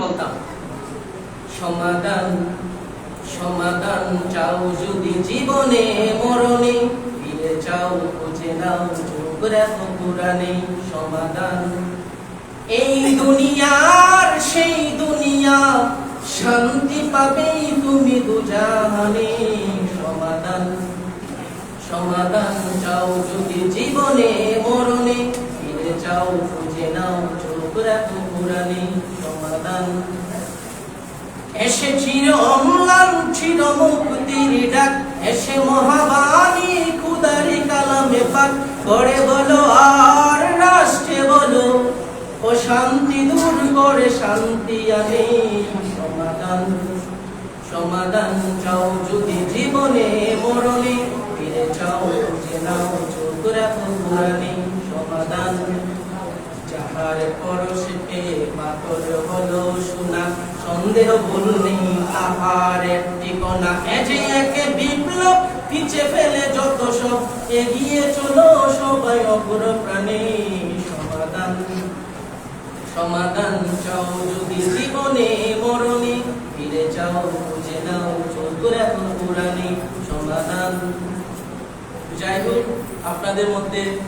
বলতাম সমাধান সমাধান চাও যদি জীবনে মরণে, ফিরে চাও খুঁজে নাও পুরাণে সমাধান এই দুনিয়ার সেই দুনিয়া, শান্তি পাবেই তুমি দুজাহানে সমাধান সমাধান চাও যদি জীবনে মরণে, ফিরে চাও খুঁজে নাও এসে চির অম্লান মুক্তির ডাক, এসে মহাবাণী কুদারি কালামে পাক করে বলো আর রাষ্ট্রে বলো, ও শান্তি দূর করে শান্তি আনে সমাধান সমাধান চাও যদি জীবনে মরণে, ফিরে চাও যে নাও চোখ রাখো সমাধান। যাহার পরশে পাথর হলো শোনা সন্দেহ ভুল নেই তাহার একটি কণা। এজে একে বিপ্লব, পিছে ফেলে যত সব, এগিয়ে চলো সবাই অপর প্রাণে। সমাধান সমাধান চাও যদি জীবনে মরণে, ফিরে যাও খুঁজে নাও চোখ রাখো পুরাণে সমাধান। যাই হোক, আপনাদের মধ্যে